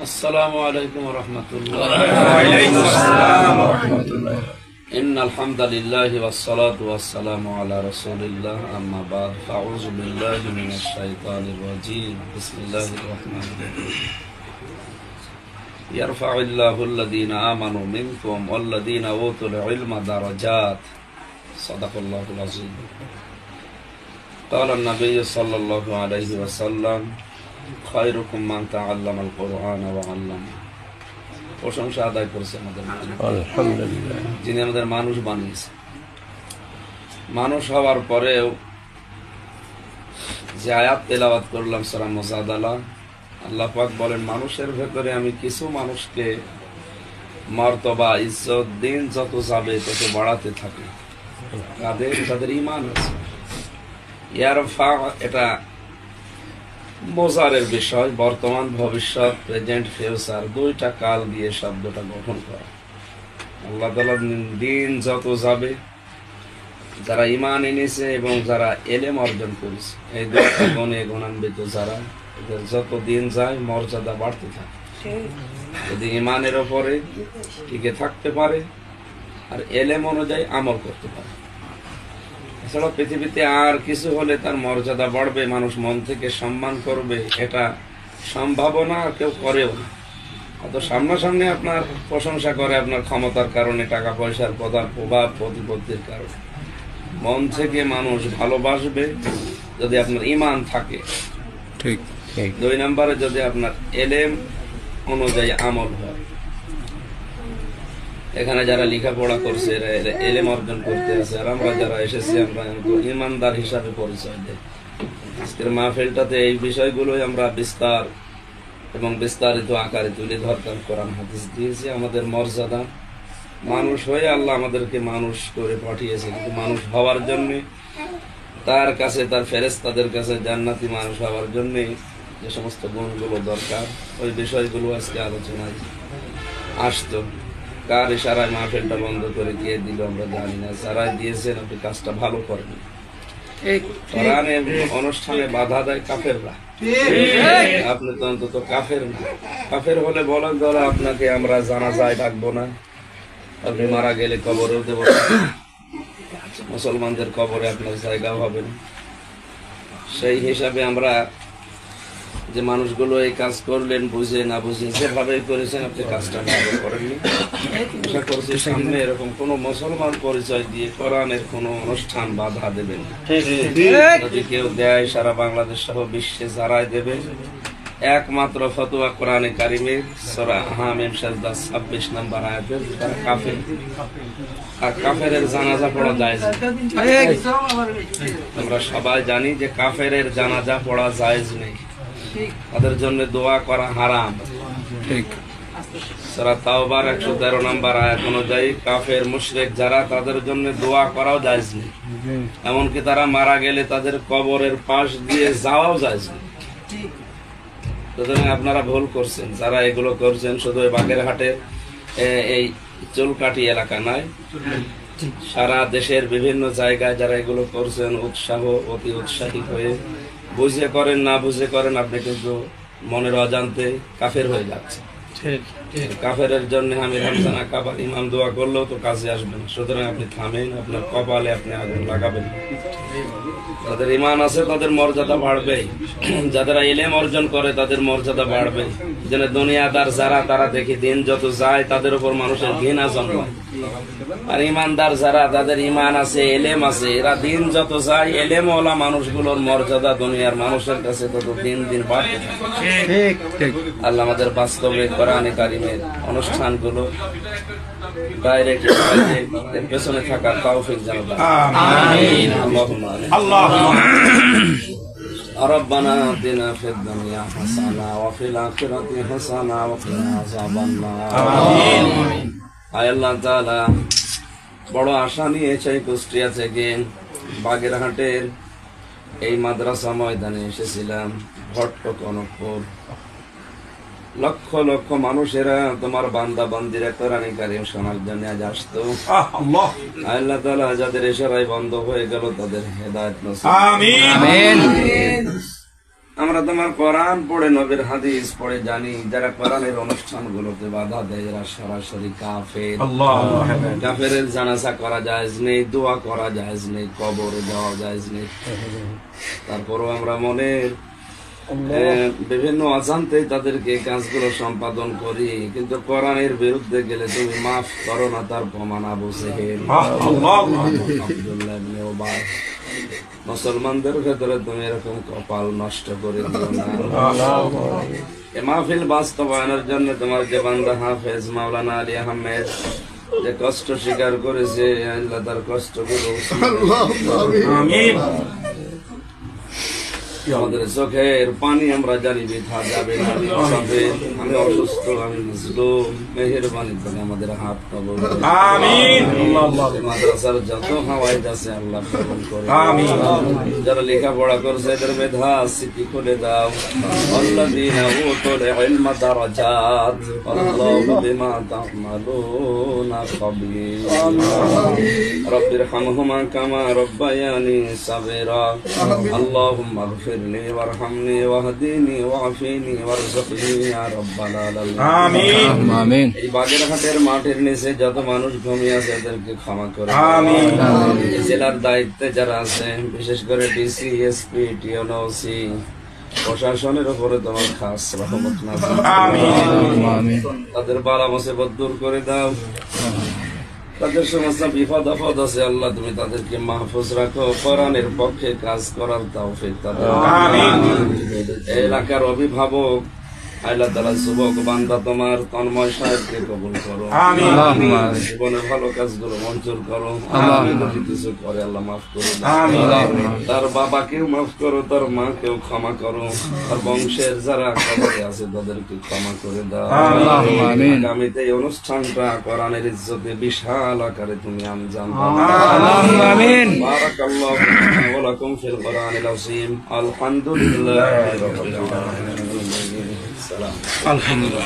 السلام عليكم ورحمة الله. وعليكم السلام ورحمة الله إن الحمد لله والصلاة والسلام على رسول الله. أما بعد فأعوذ بالله من الشيطان الرجيم. بسم الله الرحمن الرحيم. يرفع الله الذين آمنوا منكم والذين أوتوا العلم درجات. صدق الله العظيم. قال النبي صلى الله عليه وسلم খয়রকম আল্লাম আল কোরআন আল্লাম। প্রশংসা আদায় করেছে আমাদের যিনি আমাদের মানুষ বানিয়েছে। মানুষ হওয়ার পরেও যে আয়াত করলাম সারা আল্লাহ পাক বলেন মানুষের ভেতরে আমি কিছু মানুষকে মর্তবা ইজ্জত দিন যত যাবে তত বাড়াতে থাকি। তাদের তাদের ইমান আছে। ইয়ারফা এটা মোজারের বিষয়, বর্তমান ভবিষ্যৎ প্রেজেন্ট ফিউচার দুইটা কাল দিয়ে শব্দটা গঠন করা। আল্লাহ তালা দিন যত যাবে, যারা ইমান এনেছে এবং যারা এলেম অর্জন করেছে, এই দুইটা গণে গণান্বিত যারা, এদের যত দিন যায়, মর্যাদা বাড়তে থাকে। যদি ইমানের ওপরে টিকে থাকতে পারে, আর এলেম অনুযায়ী আমল করতে পারে। এছাড়া পৃথিবীতে আর কিছু হলে তার মর্যাদা বাড়বে মানুষ মন থেকে সম্মান করবে এটা সম্ভাবনা আর কেউ করেও না। অত সামনাসামনি আপনার প্রশংসা করে আপনার ক্ষমতার কারণে টাকা পয়সার প্রধান প্রভাব প্রতিপত্তির কারণে। মন থেকে মানুষ ভালোবাসবে যদি আপনার ইমান থাকে। ঠিক ঠিক। দুই নম্বরে যদি আপনার এলেম অনুযায়ী আমল হয়। এখানে যারা লেখাপড়া করছে এলেম অর্জন করতে আছে। আর আমরা যারা এসেছি, আমরা ইমানদার হিসাবে পরিচয় দেই। আজকের মাহফিলটাতে এই বিষয়গুলোই আমরা বিস্তার এবং বিস্তারিত আকারে তুলে ধরতাম, কোরআন হাদিস দিয়েছি আমাদের মর্যাদা। মানুষ হয়ে আল্লাহ আমাদেরকে মানুষ করে পাঠিয়েছে, কিন্তু মানুষ হওয়ার জন্যে, তার কাছে, তার ফেরেস্তাদের কাছে জান্নাতি মানুষ হওয়ার জন্যে যে সমস্ত গুণগুলো দরকার, ওই বিষয়গুলো আজকে আলোচনায় আসতো। কার ইশারায় মাহফিলটা বন্ধ করে দিয়ে দিল আমরা জানি না। যারাই দিয়েছেন আপনি কাজটা ভালো করেন। কোরআনে অনুষ্ঠানে বাধা দেয় কাফেররা। আপনি তো অন্তত কাফের না। কাফের হলে বলেন ধরো আপনাকে আমরা জানা যায় ডাকবো না। আপনি মারা গেলে কবরেও দেবো। মুসলমানদের কবরে আপনার জায়গাও হবে না। সেই হিসাবে আমরা যে মানুষগুলো এই কাজ করলেন বুঝে না বুঝে যেভাবে করেছেন আপনি কাজটা ভালো করেননি। আশা করছি সামনে এরকম কোন মুসলমান পরিচয় দিয়ে কোরআনের কোন অনুষ্ঠান বাধা দেবেন যদি কেউ দেয় সারা বাংলাদেশ সহ বিশ্বে যারাই দেবে একমাত্র ফতোয়া কোরআনে কারিমের সরা হামিম সাজদা ছাব্বিশ নাম্বার আয়াতের তারা কাফের আর কাফেরের জানাজা পড়া যায়। আমরা সবাই জানি যে কাফেরের জানাজা পড়া জায়েজ নেই। তাদের জন্য দোয়া করা হারাম। ঠিক। সারা তাওবার একশো তেরো নম্বর আয়াত অনুযায়ী কাফের মুশরেক যারা তাদের জন্য দোয়া করাও নেই। এমনকি তারা মারা গেলে তাদের কবরের পাশ দিয়ে যাওয়াও নেই। সুতরাং আপনারা ভুল করছেন যারা এগুলো করছেন শুধু বাগেরহাটের এই চুলকাটি এলাকা নয়। সারা দেশের বিভিন্ন জায়গায় যারা এগুলো করছেন উৎসাহ অতি উৎসাহী হয়ে বুঝে করেন না বুঝে করেন আপনি কিন্তু মনের অজান্তে কাফের হয়ে যাচ্ছে কাফেরের জন্য আমি কাবার ইমাম দোয়া করলেও তো সুতরাং আপনি থামেন আপনার কপালে আপনি আগুন লাগাবেন। তাদের ইমান আছে তাদের মর্যাদা বাড়বে। যারা ইলেম অর্জন করে তাদের মর্যাদা বাড়বে। যেন দুনিয়াদার যারা তারা দেখি দিন যত যায় তাদের উপর মানুষের ঘৃণা জন্মায়। আর ইমানদার যারা তাদের ইমান আছে এলেম আছে এরা দিন যত যায় এলেম ওলা মানুষগুলোর মর্যাদা দুনিয়ার মানুষের কাছে তত দিন দিন বাড়তে থাকে। ঠিক ঠিক। আল্লাহ আমাদের বাস্তবে কোরআনে কারিমের অনুষ্ঠানগুলো ডাইরেক্ট এর পেছনে থাকার তৌফিক জানা আমিন আল্লাহুম্মা আমিন ربنا آتنا في الدنيا حسنة وفي الآخرة حسنة وقنا عذاب النار আয় আল্লাহ তাআলা বড় আশা নিয়ে সেই কুষ্টিয়া থেকে বাগেরহাটের এই মাদ্রাসা ময়দানে এসেছিলাম ভট্ট কনকপুর লক্ষ লক্ষ মানুষেরা তোমার বান্দা বান্দিরা কোরআনে কারিম শোনার জন্য আজ আসতো। আল্লাহ। তাআলা যাদের ইশারায় বন্ধ হয়ে গেল তাদের হেদায়েত নসিব আমিন। আমরা তোমার কোরআন পড়ে নবীর হাদিস পড়ে জানি যারা কোরআনের অনুষ্ঠানগুলোতে বাধা দেয় এরা সরাসরি কাফের। কাফের জানাজা করা জায়েজ নেই দোয়া করা জায়েজ নেই কবরে দেওয়া জায়েজ নেই। তারপরও আমরা মনের বিভিন্ন অজান্তেই তাদেরকে কাজগুলো সম্পাদন করি কিন্তু কোরআনের বিরুদ্ধে গেলে তুমি মাফ করো না তার প্রমাণ উবাই। মুসলমানদের ভেতরে তুমি এরকম কপাল নষ্ট করে দিও না। এ মাহফিল বাস্তবায়নের জন্য তোমার যে বান্দা হাফেজ মাওলানা আলী আহমেদ যে কষ্ট স্বীকার করেছে আল্লাহ তার কষ্ট আমাদের চোখের পানি আমরা জানি বৃথা যাবে না আমি অসাফের, আমি অসুস্থ আমি মজলুম মেহেরবানি করে আমাদের হাত কবল করো। এই মাদ্রাসার যত হাওয়াইজ আছে আল্লাহ কবল করে যারা লেখাপড়া করছে এদের মেধা স্মৃতি খুলে দাও আল্লাযীনা উতুল ইলমা দারাজাত আল্লাহু বিমা তা'মালুনা খাবীর رب ارحمهما كما ربياني صغيرا اللهم اغفر لي وارحمني واهدني وعافيني وارزقني يا رب العالمين আমিন এই বাগেরহাটের মাঠের নিচে যত মানুষ ঘুমিয়ে আছে এদেরকে ক্ষমা করে এই জেলার দায়িত্বে যারা আছে বিশেষ করে ডিসি এসপি টিএনওসি প্রশাসনের উপরে তোমার খাস রহমত না আমিন তাদের বালা মুসিবত দূর করে দাও তাদের সমস্ত বিপদ আপদ আছে আল্লাহ তুমি তাদেরকে মাহফুজ রাখো কোরআনের পক্ষে কাজ করার তৌফিক তাদের এলাকার অভিভাবক আল্লাহ তালা যুবক বান্দা তোমার তন্ময় সাহেবকে কবুল করো। জীবনের ভালো কাজগুলো মঞ্জুর করো। কিছু করে আল্লাহ মাফ করো তার বাবাকেও মাফ করো তার মাকেও ক্ষমা করো। তার বংশের যারা কবরে আছে তাদেরকে ক্ষমা করে দাও। আগামীতে এই অনুষ্ঠানটা কোরআনের ইজ্জতে বিশাল আকারে তুমি আমি আলহামদুলিল্লাহ 了，放开了。